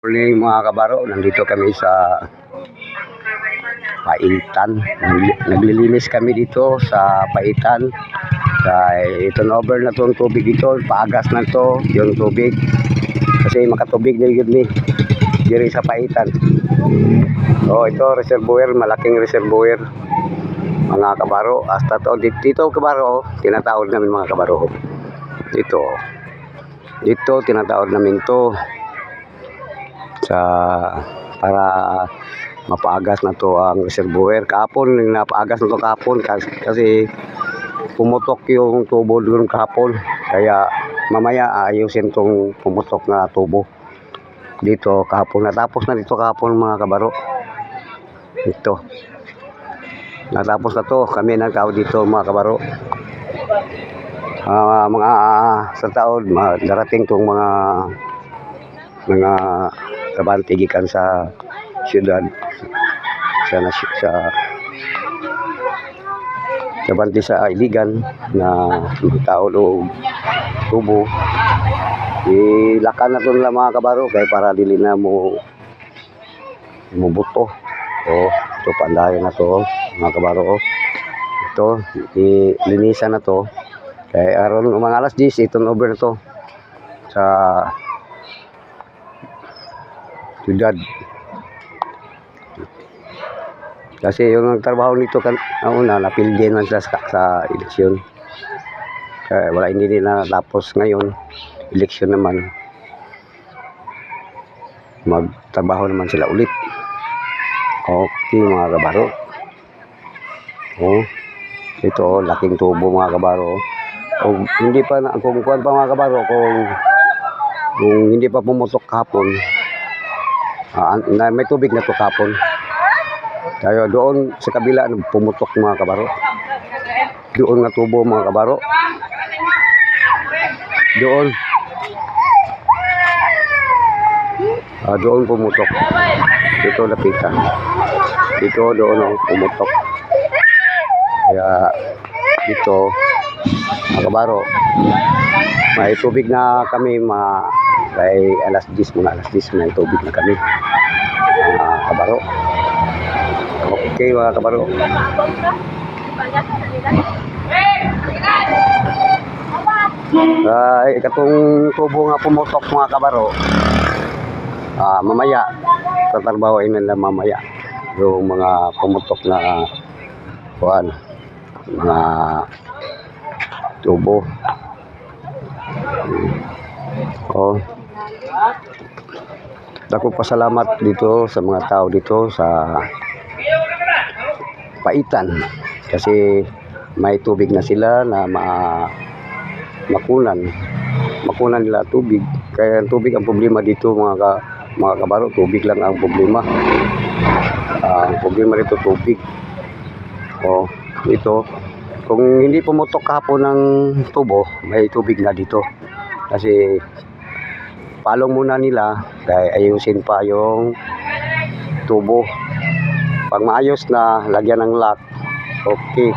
Morning mga kabaro, nandito kami sa Paitan. Nagli- Naglilinis kami dito sa Paitan. Kaya ito na na itong tubig dito, paagas na to yung tubig. Kasi makatubig na yun ni diri sa Paitan. Oh, ito reservoir, malaking reservoir. Mga kabaro, hasta to dito, kabaro, tinatawag namin mga kabaro. Dito. Dito tinatawag namin to sa para mapaagas na to ang reservoir. Kahapon, napaagas na to kahapon kasi, kasi pumutok yung tubo doon kahapon. Kaya mamaya ayusin tong pumutok na tubo. Dito kahapon. Natapos na dito kahapon mga kabaro. Ito. Natapos na to. Kami nagkao dito mga kabaro. Ah, mga sa taon, darating tong mga mga kabante gikan sa syudad sa sa kabante sa Iligan na tao o tubo. Ilakan na to nila mga kabaro kay para dili na mo mubuto o ito pandayan na to mga kabaro. Ito ilinisan na to. Kay aron mga alas 10 itong over na to sa syudad. Kasi yung nagtrabaho nito kan una napildin man sila sa, sa eleksyon. Kaya wala hindi nila tapos ngayon eleksyon naman. Magtrabaho naman sila ulit. Okay mga kabaro. Oh, ito oh, laking tubo mga kabaro. Kung hindi pa na, kung kuwan pa mga kabaro, kung kung hindi pa pumutok kahapon, An- na, may tubig na to kapon. Kaya doon sa kabila pumutok mga kabaro. Doon nga tubo mga kabaro. Doon. Ah, doon pumutok. Dito lapitan. Dito doon ang pumutok. Kaya dito mga kabaro may tubig na kami ma kay alas 10 muna alas 10 may tubig na kami. Mga kabaro. Okay mga kabaro. Ay katong tubo nga pumutok mga kabaro. Ah mamaya. Tatarbahoin nila mamaya. Yung mga pumutok na kuan mga tubo. Oh. Dako pasalamat dito sa mga tao dito sa Paitan kasi may tubig na sila na ma makunan. Makunan nila tubig. Kaya ang tubig ang problema dito mga ka, mga kabaro, tubig lang ang problema. Ah, ang problema dito tubig. Oh, ito kung hindi pumutok kahapon ng tubo, may tubig na dito. Kasi palong muna nila kaya ayusin pa yung tubo. Pag maayos na, lagyan ng lock. Okay.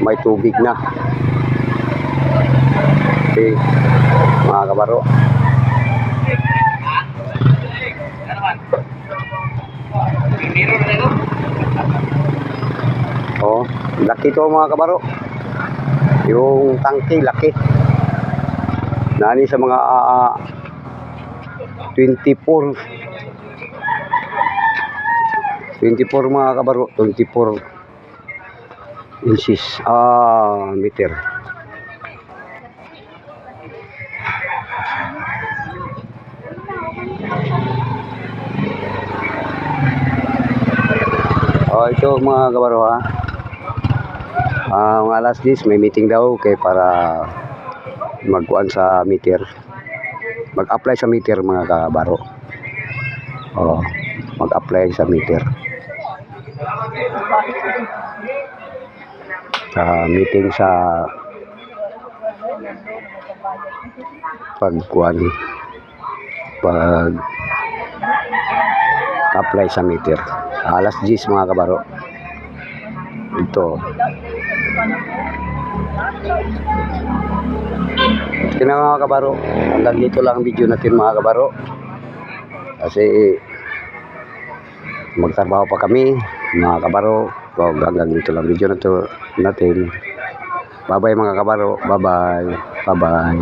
May tubig na. Okay. Mga kabaro. Oh, laki to mga kabaro. Yung tangke, laki. Nani sa mga ah, 24 24 mga kabaro 24 inches ah meter. Oh ito mga kabaro ha. Ah mga alas 10 may meeting daw kay para magkuan sa meter mag-apply sa meter mga kabaro. Oh mag-apply sa meter. Sa meeting sa pagkuan pag apply sa meter. Alas 10 mga kabaro. Ito Ito na mga kabaro. Hanggang dito lang ang video natin mga kabaro. Kasi magtrabaho pa kami, mga kabaro. So, hanggang dito lang video na to natin. Bye-bye mga kabaro. Bye-bye. Bye-bye.